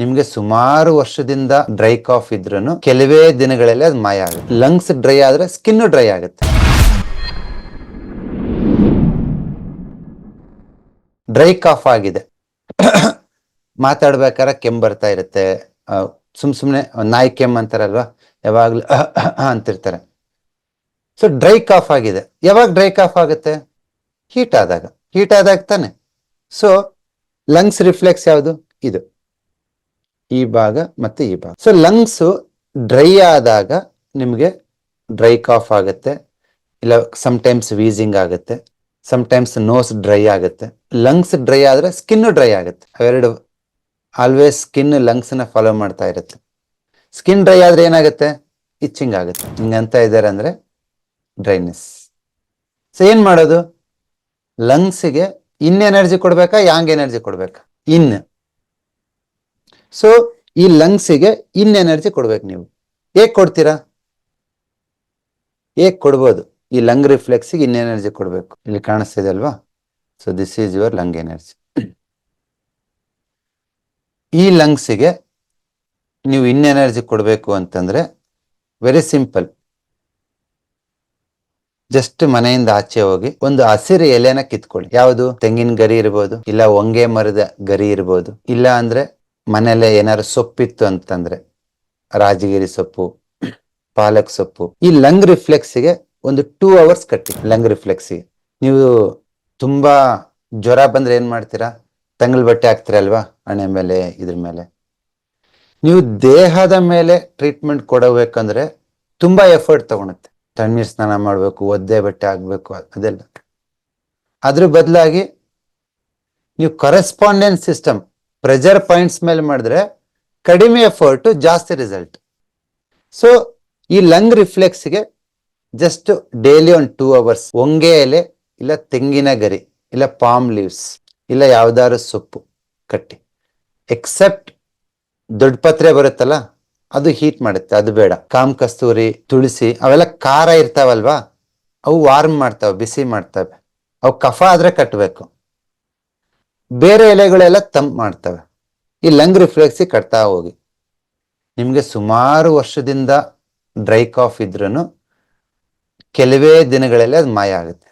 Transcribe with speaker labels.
Speaker 1: ನಿಮ್ಗೆ ಸುಮಾರು ವರ್ಷದಿಂದ ಡ್ರೈ ಕಾಫ್ ಇದ್ರೂ ಕೆಲವೇ ದಿನಗಳಲ್ಲಿ ಅದು ಮಾಯ ಆಗುತ್ತೆ. ಲಂಗ್ಸ್ ಡ್ರೈ ಆದ್ರೆ ಸ್ಕಿನ್ ಡ್ರೈ ಆಗುತ್ತೆ. ಡ್ರೈ ಕಾಫ್ ಆಗಿದೆ. ಮಾತಾಡ್ಬೇಕಾದ್ರೆ ಕೆಮ್ಮು ಬರ್ತಾ ಇರುತ್ತೆ. ಸುಮ್ ಸುಮ್ನೆ ನಾಯಿ ಕೆಮ್ ಅಂತಾರಲ್ವಾ? ಯಾವಾಗ್ಲೂ ಅಂತಿರ್ತಾರೆ. ಸೊ ಡ್ರೈ ಕಾಫ್ ಆಗಿದೆ. ಯಾವಾಗ ಡ್ರೈ ಕಾಫ್ ಆಗುತ್ತೆ? ಹೀಟ್ ಆದಾಗ. ಹೀಟ್ ಆದಾಗ ತಾನೆ. ಸೊ ಲಂಗ್ಸ್ ರಿಫ್ಲೆಕ್ಸ್ ಯಾವುದು? ಇದು. ಈ ಭಾಗ ಮತ್ತೆ ಈ ಭಾಗ. ಸೊ ಲಂಗ್ಸ್ ಡ್ರೈ ಆದಾಗ ನಿಮಗೆ ಡ್ರೈ ಕಾಫ್ ಆಗುತ್ತೆ. ಇಲ್ಲ ಟೈಮ್ಸ್ ವೀಸಿಂಗ್ ಆಗುತ್ತೆ. ಟೈಮ್ಸ್ ನೋಸ್ ಡ್ರೈ ಆಗುತ್ತೆ. ಲಂಗ್ಸ್ ಡ್ರೈ ಆದ್ರೆ ಸ್ಕಿನ್ ಡ್ರೈ ಆಗುತ್ತೆ. ಅವೆರಡು ಆಲ್ವೇಸ್ ಸ್ಕಿನ್ ಲಂಗ್ಸ್ನ ಫಾಲೋ ಮಾಡ್ತಾ ಇರುತ್ತೆ. ಸ್ಕಿನ್ ಡ್ರೈ ಆದ್ರೆ ಏನಾಗುತ್ತೆ? ಇಚ್ಚಿಂಗ್ ಆಗುತ್ತೆ. ಹಿಂಗಂತ ಇದ್ದಾರೆ ಅಂದ್ರೆ ಡ್ರೈನೆಸ್ ಸೊ ಏನ್ ಮಾಡೋದು? ಲಂಗ್ಸ್ಗೆ ಇನ್ ಎನರ್ಜಿ ಕೊಡ್ಬೇಕಾ ಯಾಂಗ್ ಎನರ್ಜಿ ಕೊಡ್ಬೇಕಾ? ಇನ್ ಸೊ ಈ ಲಂಗ್ಸಿಗೆ ಇನ್ ಎನರ್ಜಿ ಕೊಡ್ಬೇಕು ನೀವು. ಹೇಗ್ ಕೊಡ್ತೀರಾ? ಹೇಗ್ ಕೊಡ್ಬೋದು? ಈ ಲಂಗ್ ರಿಫ್ಲೆಕ್ಸಿಗೆ ಇನ್ ಎನರ್ಜಿ ಕೊಡ್ಬೇಕು. ಇಲ್ಲಿ ಕಾಣಿಸ್ತಿದೆ ಅಲ್ವಾ? So this is your lung energy ಈ ಲಂಗ್ಸಿಗೆ ನೀವು ಇನ್ ಎನರ್ಜಿ ಕೊಡಬೇಕು ಅಂತಂದ್ರೆ ವೆರಿ ಸಿಂಪಲ್ ಜಸ್ಟ್ ಮನೆಯಿಂದ ಆಚೆ ಹೋಗಿ ಒಂದು ಹಸಿರು ಎಲೆನ ಕಿತ್ಕೊಳ್ಳಿ. ಯಾವುದು? ತೆಂಗಿನ ಗರಿ ಇರ್ಬೋದು, ಇಲ್ಲ ಒಂಗೆ ಮರದ ಗರಿ ಇರ್ಬೋದು. ಇಲ್ಲ ಅಂದ್ರೆ ಮನೇಲೆ ಏನಾದ್ರು ಸೊಪ್ಪಿತ್ತು ಅಂತಂದ್ರೆ ರಾಜಗಿರಿ ಸೊಪ್ಪು, ಪಾಲಕ್ ಸೊಪ್ಪು. ಈ ಲಂಗ್ ರಿಫ್ಲೆಕ್ಸ್ಗೆ ಒಂದು ಟೂ ಅವರ್ಸ್ ಕಟ್ಟಿ, ಲಂಗ್ ರಿಫ್ಲೆಕ್ಸ್ಗೆ. ನೀವು ತುಂಬಾ ಜ್ವರ ಬಂದ್ರೆ ಏನ್ ಮಾಡ್ತೀರಾ? ತಂಗಲ್ ಬಟ್ಟೆ ಹಾಕ್ತೀರಲ್ವಾ ಹಣೆ ಮೇಲೆ, ಇದ್ರ ಮೇಲೆ. ನೀವು ದೇಹದ ಮೇಲೆ ಟ್ರೀಟ್ಮೆಂಟ್ ಕೊಡಬೇಕಂದ್ರೆ ತುಂಬಾ ಎಫರ್ಟ್ ತಗೊಳುತ್ತೆ ತಣ್ಣೀರ್ ಸ್ನಾನ ಮಾಡ್ಬೇಕು, ಒದ್ದೆ ಬಟ್ಟೆ ಆಗ್ಬೇಕು ಅದೆಲ್ಲ. ಅದ್ರ ಬದಲಾಗಿ ನೀವು ಕರೆಸ್ಪಾಂಡೆನ್ಸ್ ಸಿಸ್ಟಮ್ ಪ್ರೆಜರ್ ಪಾಯಿಂಟ್ಸ್ ಮೇಲೆ ಮಾಡಿದ್ರೆ ಕಡಿಮೆ ಎಫರ್ಟ್ ಜಾಸ್ತಿ ರಿಸಲ್ಟ್ ಸೊ ಈ ಲಂಗ್ ರಿಫ್ಲೆಕ್ಸ್ಗೆ ಜಸ್ಟ್ ಡೈಲಿ ಒಂದು ಟೂ ಅವರ್ಸ್ ಒಂಗೆ ಎಲೆ, ಇಲ್ಲ ತೆಂಗಿನ ಗರಿ, ಇಲ್ಲ ಪಾಮ್ ಲೀವ್ಸ್ ಇಲ್ಲ ಯಾವ್ದಾದ್ರು ಸೊಪ್ಪು ಕಟ್ಟಿ. ಎಕ್ಸೆಪ್ಟ್ ದೊಡ್ಡ ಪತ್ರೆ ಬರುತ್ತಲ್ಲ, ಅದು ಹೀಟ್ ಮಾಡುತ್ತೆ, ಅದು ಬೇಡ. ಕಾಮ್ ಕಸ್ತೂರಿ, ತುಳಸಿ, ಅವೆಲ್ಲ ಖಾರ ಇರ್ತಾವಲ್ವಾ? ಅವು ವಾರ್ಮ್ ಮಾಡ್ತಾವೆ, ಬಿಸಿ ಮಾಡ್ತವೆ. ಅವು ಕಫ ಆದ್ರೆ ಕಟ್ಟಬೇಕು ಬೇರೆ ಎಲೆಗಳೆಲ್ಲ ತಂಪ್ ಮಾಡ್ತವೆ. ಈ ಲಂಗ್ ರಿಫ್ಲೆಕ್ಸಿ ಕಟ್ತಾ ಹೋಗಿ. ನಿಮಗೆ ಸುಮಾರು ವರ್ಷದಿಂದ ಡ್ರೈ ಕಾಫ್ ಇದ್ರೂ ಕೆಲವೇ ದಿನಗಳಲ್ಲಿ ಅದು ಮಾಯ ಆಗುತ್ತೆ.